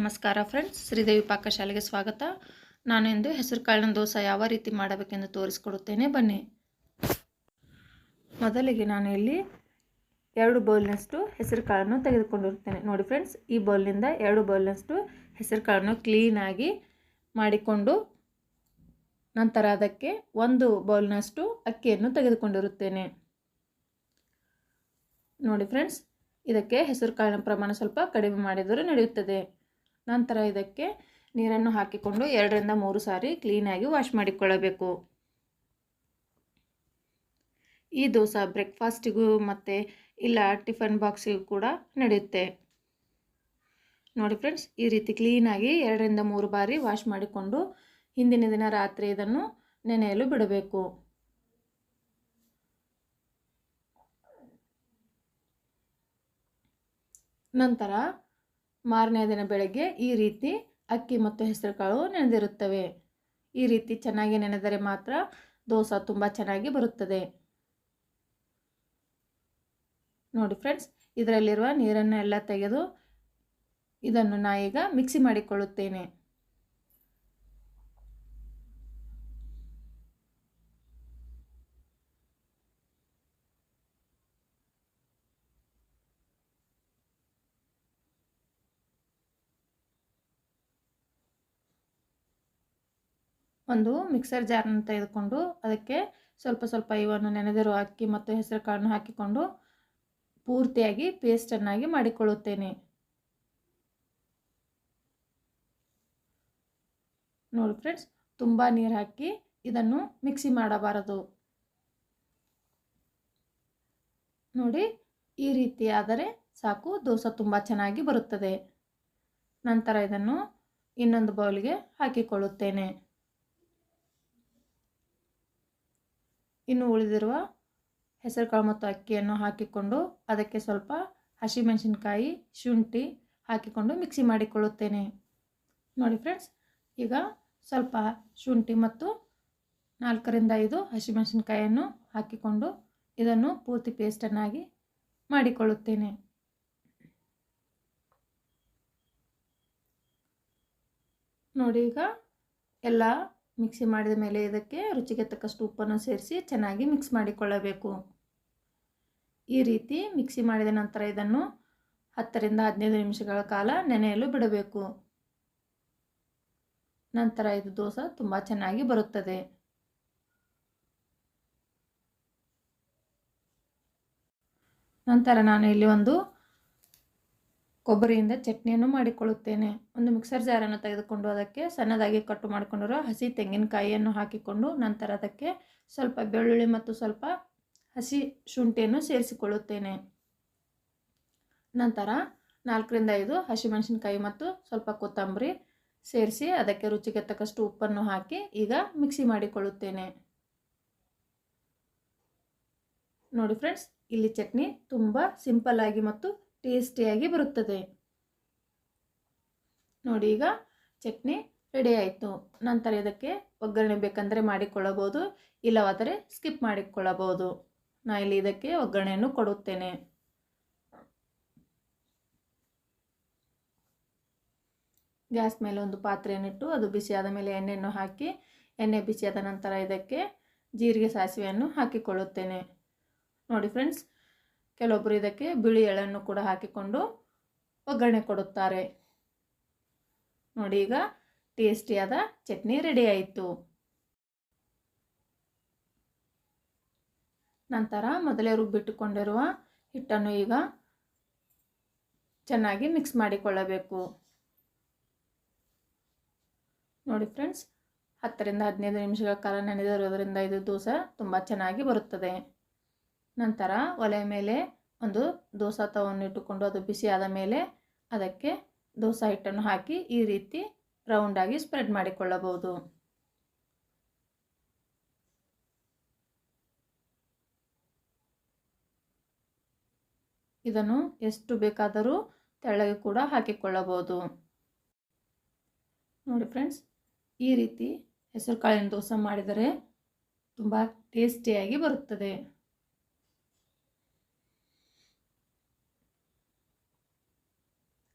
ನಮಸ್ಕಾರ ಫ್ರೆಂಡ್ಸ್ ಶ್ರೀದೇವಿ ಪಾಕಶಾಲೆಗೆ ಸ್ವಾಗತ. ನಾನು ಇಂದು ಹೆಸರು ಕಾಳಿನ ದೋಸೆ ಯಾವ ರೀತಿ ಮಾಡಬೇಕೆಂದು ತೋರಿಸಿಕೊಡುತ್ತೇನೆ. ಬನ್ನಿ. ಮೊದಲಿಗೆ ನಾನು ಇಲ್ಲಿ ಎರಡು ಬೌಲ್ನಷ್ಟು ಹೆಸರು ಕಾಳನ್ನು ತೆಗೆದುಕೊಂಡಿರುತ್ತೇನೆ. ನೋಡಿ ಫ್ರೆಂಡ್ಸ್ ಈ ಬೌಲ್ನಿಂದ ಎರಡು ಬೌಲ್ನಷ್ಟು ಹೆಸರು ಕಾಳನ್ನು ಕ್ಲೀನಾಗಿ ಮಾಡಿಕೊಂಡು ನಂತರ ಅದಕ್ಕೆ ಒಂದು ಬೌಲ್ನಷ್ಟು ಅಕ್ಕಿಯನ್ನು ತೆಗೆದುಕೊಂಡಿರುತ್ತೇನೆ. ನೋಡಿ ಫ್ರೆಂಡ್ಸ್ ಇದಕ್ಕೆ ಹೆಸರು ಕಾಳಿನ ಪ್ರಮಾಣ ಸ್ವಲ್ಪ ಕಡಿಮೆ ಮಾಡಿದರೂ ನಡೆಯುತ್ತದೆ. ನಂತರ ಇದಕ್ಕೆ ನೀರನ್ನು ಹಾಕಿಕೊಂಡು ಎರಡರಿಂದ ಮೂರು ಸಾರಿ ಕ್ಲೀನಾಗಿ ವಾಶ್ ಮಾಡಿಕೊಳ್ಳಬೇಕು. ಈ ದೋಸೆ ಬ್ರೇಕ್ಫಾಸ್ಟಿಗೂ ಮತ್ತು ಇಲ್ಲ ಟಿಫನ್ ಬಾಕ್ಸಿಗೂ ಕೂಡ ನಡೆಯುತ್ತೆ. ನೋಡಿ ಫ್ರೆಂಡ್ಸ್ ಈ ರೀತಿ ಕ್ಲೀನಾಗಿ ಎರಡರಿಂದ ಮೂರು ಬಾರಿ ವಾಶ್ ಮಾಡಿಕೊಂಡು ಹಿಂದಿನ ದಿನ ರಾತ್ರಿ ಇದನ್ನು ನೆನೆಯಲು ಬಿಡಬೇಕು. ನಂತರ ಮಾರನೇ ದಿನ ಬೆಳಗ್ಗೆ ಈ ರೀತಿ ಅಕ್ಕಿ ಮತ್ತು ಹೆಸರುಕಾಳು ನೆನೆದಿರುತ್ತವೆ. ಈ ರೀತಿ ಚೆನ್ನಾಗಿ ನೆನೆದರೆ ಮಾತ್ರ ದೋಸೆ ತುಂಬ ಚೆನ್ನಾಗಿ ಬರುತ್ತದೆ. ನೋಡಿ ಫ್ರೆಂಡ್ಸ್, ಇದರಲ್ಲಿರುವ ನೀರನ್ನು ಎಲ್ಲ ತೆಗೆದು ಇದನ್ನು ನಾ ಈಗ ಮಿಕ್ಸಿ ಮಾಡಿಕೊಳ್ಳುತ್ತೇನೆ. ಒಂದು ಮಿಕ್ಸರ್ ಜಾರನ್ನು ತೆಗೆದುಕೊಂಡು ಅದಕ್ಕೆ ಸ್ವಲ್ಪ ಸ್ವಲ್ಪ ಇವನ್ನು ನೆನೆದಿರುವ ಅಕ್ಕಿ ಮತ್ತು ಹೆಸರು ಕಾಳನ್ನು ಹಾಕಿಕೊಂಡು ಪೂರ್ತಿಯಾಗಿ ಪೇಸ್ಟನ್ನಾಗಿ ಮಾಡಿಕೊಳ್ಳುತ್ತೇನೆ. ನೋಡಿ ಫ್ರೆಂಡ್ಸ್ ತುಂಬ ನೀರು ಹಾಕಿ ಇದನ್ನು ಮಿಕ್ಸಿ ಮಾಡಬಾರದು. ನೋಡಿ, ಈ ರೀತಿ ಆದರೆ ಸಾಕು, ದೋಸೆ ತುಂಬ ಚೆನ್ನಾಗಿ ಬರುತ್ತದೆ. ನಂತರ ಇದನ್ನು ಇನ್ನೊಂದು ಬೌಲ್ಗೆ ಹಾಕಿಕೊಳ್ಳುತ್ತೇನೆ. ಇನ್ನು ಉಳಿದಿರುವ ಹೆಸರುಕಾಳು ಮತ್ತು ಅಕ್ಕಿಯನ್ನು ಹಾಕಿಕೊಂಡು ಅದಕ್ಕೆ ಸ್ವಲ್ಪ ಹಸಿಮೆಣಸಿನ್ಕಾಯಿ ಶುಂಠಿ ಹಾಕಿಕೊಂಡು ಮಿಕ್ಸಿ ಮಾಡಿಕೊಳ್ಳುತ್ತೇನೆ. ನೋಡಿ ಫ್ರೆಂಡ್ಸ್ ಈಗ ಸ್ವಲ್ಪ ಶುಂಠಿ ಮತ್ತು ನಾಲ್ಕರಿಂದ ಐದು ಹಸಿಮೆಣಸಿನ್ಕಾಯಿಯನ್ನು ಹಾಕಿಕೊಂಡು ಇದನ್ನು ಪೂರ್ತಿ ಪೇಸ್ಟನ್ನಾಗಿ ಮಾಡಿಕೊಳ್ಳುತ್ತೇನೆ. ನೋಡಿ ಈಗ ಎಲ್ಲ ಮಿಕ್ಸಿ ಮಾಡಿದ ಮೇಲೆ ಇದಕ್ಕೆ ರುಚಿಗೆ ತಕ್ಕಷ್ಟು ಉಪ್ಪನ್ನು ಸೇರಿಸಿ ಚೆನ್ನಾಗಿ ಮಿಕ್ಸ್ ಮಾಡಿಕೊಳ್ಳಬೇಕು. ಈ ರೀತಿ ಮಿಕ್ಸಿ ಮಾಡಿದ ನಂತರ ಇದನ್ನು ಹತ್ತರಿಂದ ಹದಿನೈದು ನಿಮಿಷಗಳ ಕಾಲ ನೆನೆಯಲು ಬಿಡಬೇಕು. ನಂತರ ಇದು ದೋಸೆ ತುಂಬ ಚೆನ್ನಾಗಿ ಬರುತ್ತದೆ. ನಂತರ ನಾನು ಇಲ್ಲಿ ಒಂದು ಕೊಬ್ಬರಿಯಿಂದ ಚಟ್ನಿಯನ್ನು ಮಾಡಿಕೊಳ್ಳುತ್ತೇನೆ. ಒಂದು ಮಿಕ್ಸರ್ ಜಾರನ್ನು ತೆಗೆದುಕೊಂಡು ಅದಕ್ಕೆ ಸಣ್ಣದಾಗಿ ಕಟ್ಟು ಮಾಡಿಕೊಂಡಿರೋ ಹಸಿ ತೆಂಗಿನಕಾಯಿಯನ್ನು ಹಾಕಿಕೊಂಡು ನಂತರ ಅದಕ್ಕೆ ಸ್ವಲ್ಪ ಬೆಳ್ಳುಳ್ಳಿ ಮತ್ತು ಸ್ವಲ್ಪ ಹಸಿ ಶುಂಠಿಯನ್ನು ಸೇರಿಸಿಕೊಳ್ಳುತ್ತೇನೆ. ನಂತರ ನಾಲ್ಕರಿಂದ ಐದು ಹಸಿಮೆಣಸಿನಕಾಯಿ ಮತ್ತು ಸ್ವಲ್ಪ ಕೊತ್ತಂಬರಿ ಸೇರಿಸಿ ಅದಕ್ಕೆ ರುಚಿಗೆ ತಕ್ಕಷ್ಟು ಉಪ್ಪನ್ನು ಹಾಕಿ ಈಗ ಮಿಕ್ಸಿ ಮಾಡಿಕೊಳ್ಳುತ್ತೇನೆ. ನೋಡಿ ಫ್ರೆಂಡ್ಸ್, ಇಲ್ಲಿ ಚಟ್ನಿ ತುಂಬ ಸಿಂಪಲ್ ಆಗಿ ಮತ್ತು ಟೇಸ್ಟಿಯಾಗಿ ಬರುತ್ತದೆ. ನೋಡಿ ಈಗ ಚಟ್ನಿ ರೆಡಿ ಆಯಿತು. ನಂತರ ಇದಕ್ಕೆ ಒಗ್ಗರಣೆ ಬೇಕಂದರೆ ಮಾಡಿಕೊಳ್ಳಬಹುದು, ಇಲ್ಲವಾದರೆ ಸ್ಕಿಪ್ ಮಾಡಿಕೊಳ್ಳಬಹುದು. ನಾ ಇಲ್ಲಿ ಇದಕ್ಕೆ ಒಗ್ಗರಣೆಯನ್ನು ಕೊಡುತ್ತೇನೆ. ಗ್ಯಾಸ್ ಮೇಲೆ ಒಂದು ಪಾತ್ರೆಯನ್ನಿಟ್ಟು ಅದು ಬಿಸಿಯಾದ ಮೇಲೆ ಎಣ್ಣೆಯನ್ನು ಹಾಕಿ, ಎಣ್ಣೆ ಬಿಸಿಯಾದ ನಂತರ ಇದಕ್ಕೆ ಜೀರಿಗೆ ಸಾಸಿವೆಯನ್ನು ಹಾಕಿಕೊಳ್ಳುತ್ತೇನೆ. ನೋಡಿ ಫ್ರೆಂಡ್ಸ್ ಕೆಲವೊಬ್ಬರು ಇದಕ್ಕೆ ಬಿಳಿ ಎಳೆಯನ್ನು ಕೂಡ ಹಾಕಿಕೊಂಡು ಒಗ್ಗರಣೆ ಕೊಡುತ್ತಾರೆ. ನೋಡಿ ಈಗ ಟೇಸ್ಟಿಯಾದ ಚಟ್ನಿ ರೆಡಿ ಆಯಿತು. ನಂತರ ಮೊದಲೇ ರುಬ್ಬಿಟ್ಟುಕೊಂಡಿರುವ ಹಿಟ್ಟನ್ನು ಈಗ ಚೆನ್ನಾಗಿ ಮಿಕ್ಸ್ ಮಾಡಿಕೊಳ್ಳಬೇಕು. ನೋಡಿ ಫ್ರೆಂಡ್ಸ್ ಹತ್ತರಿಂದ ಹದಿನೈದು ನಿಮಿಷಗಳ ಕಾಲ ನೆನೆದಿರೋದ್ರಿಂದ ಇದು ದೋಸೆ ತುಂಬ ಚೆನ್ನಾಗಿ ಬರುತ್ತದೆ. ನಂತರ ಒಲೆ ಮೇಲೆ ಒಂದು ದೋಸೆ ತವನ್ನು ಇಟ್ಟುಕೊಂಡು ಅದು ಬಿಸಿ ಆದ ಮೇಲೆ ಅದಕ್ಕೆ ದೋಸೆ ಹಿಟ್ಟನ್ನು ಹಾಕಿ ಈ ರೀತಿ ರೌಂಡಾಗಿ ಸ್ಪ್ರೆಡ್ ಮಾಡಿಕೊಳ್ಳಬಹುದು. ಇದನ್ನು ಎಷ್ಟು ಬೇಕಾದರೂ ತೆಳ್ಳಗೆ ಕೂಡ ಹಾಕಿಕೊಳ್ಳಬಹುದು. ನೋಡಿ ಫ್ರೆಂಡ್ಸ್ ಈ ರೀತಿ ಹೆಸರು ಕಾಳಿನ ದೋಸೆ ಮಾಡಿದರೆ ತುಂಬ ಟೇಸ್ಟಿಯಾಗಿ ಬರುತ್ತದೆ.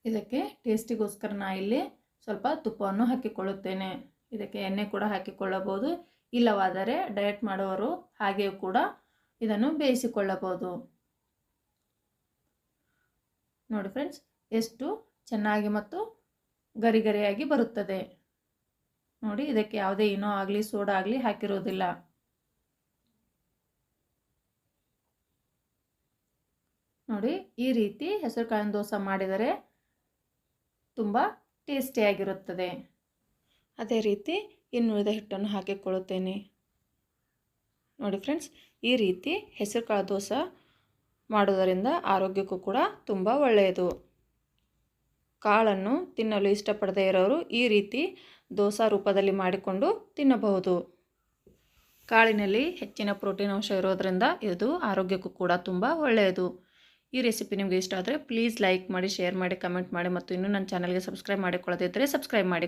ಇದಕ್ಕೆ ಟೇಸ್ಟಿಗೋಸ್ಕರ ನಾ ಇಲ್ಲಿ ಸ್ವಲ್ಪ ತುಪ್ಪವನ್ನು ಹಾಕಿಕೊಳ್ಳುತ್ತೇನೆ. ಇದಕ್ಕೆ ಎಣ್ಣೆ ಕೂಡ ಹಾಕಿಕೊಳ್ಳಬಹುದು. ಇಲ್ಲವಾದರೆ ಡಯಟ್ ಮಾಡುವವರು ಹಾಗೆಯೂ ಕೂಡ ಇದನ್ನು ಬೇಯಿಸಿಕೊಳ್ಳಬಹುದು. ನೋಡಿ ಫ್ರೆಂಡ್ಸ್, ಎಷ್ಟು ಚೆನ್ನಾಗಿ ಮತ್ತು ಗರಿ ಗರಿಯಾಗಿ ಬರುತ್ತದೆ. ನೋಡಿ, ಇದಕ್ಕೆ ಯಾವುದೇ ಏನೋ ಆಗಲಿ, ಸೋಡಾ ಆಗಲಿ ಹಾಕಿರೋದಿಲ್ಲ. ನೋಡಿ, ಈ ರೀತಿ ಹೆಸರುಕಾಳಿನ ದೋಸೆ ಮಾಡಿದರೆ ತುಂಬ ಟೇಸ್ಟಿಯಾಗಿರುತ್ತದೆ ಅದೇ ರೀತಿ ಇನ್ನುಳಿದ ಹಿಟ್ಟನ್ನು ಹಾಕಿಕೊಳ್ಳುತ್ತೇನೆ. ನೋಡಿ ಫ್ರೆಂಡ್ಸ್ ಈ ರೀತಿ ಹೆಸರುಕಾಳು ದೋಸೆ ಮಾಡುವುದರಿಂದ ಆರೋಗ್ಯಕ್ಕೂ ಕೂಡ ತುಂಬ ಒಳ್ಳೆಯದು. ಕಾಳನ್ನು ತಿನ್ನಲು ಇಷ್ಟಪಡದೇ ಇರೋರು ಈ ರೀತಿ ದೋಸಾ ರೂಪದಲ್ಲಿ ಮಾಡಿಕೊಂಡು ತಿನ್ನಬಹುದು. ಕಾಳಿನಲ್ಲಿ ಹೆಚ್ಚಿನ ಪ್ರೋಟೀನ್ ಅಂಶ ಇರೋದರಿಂದ ಇದು ಆರೋಗ್ಯಕ್ಕೂ ಕೂಡ ತುಂಬ ಒಳ್ಳೆಯದು. ಈ ರೆಸಿಪಿ ನಿಮಗೆ ಇಷ್ಟ ಆದರೆ ಪ್ಲೀಸ್ ಲೈಕ್ ಮಾಡಿ ಶೇರ್ ಮಾಡಿ ಕಮೆಂಟ್ ಮಾಡಿ ಮತ್ತು ಇನ್ನೂ ನನ್ನ ಚಾನಲ್ಗೆ ಸಬ್ಸ್ಕ್ರೈಬ್ ಮಾಡಿಕೊಳ್ಳೋದಿದ್ದರೆ ಸಬ್ಸ್ಕ್ರೈಬ್ ಮಾಡಿ.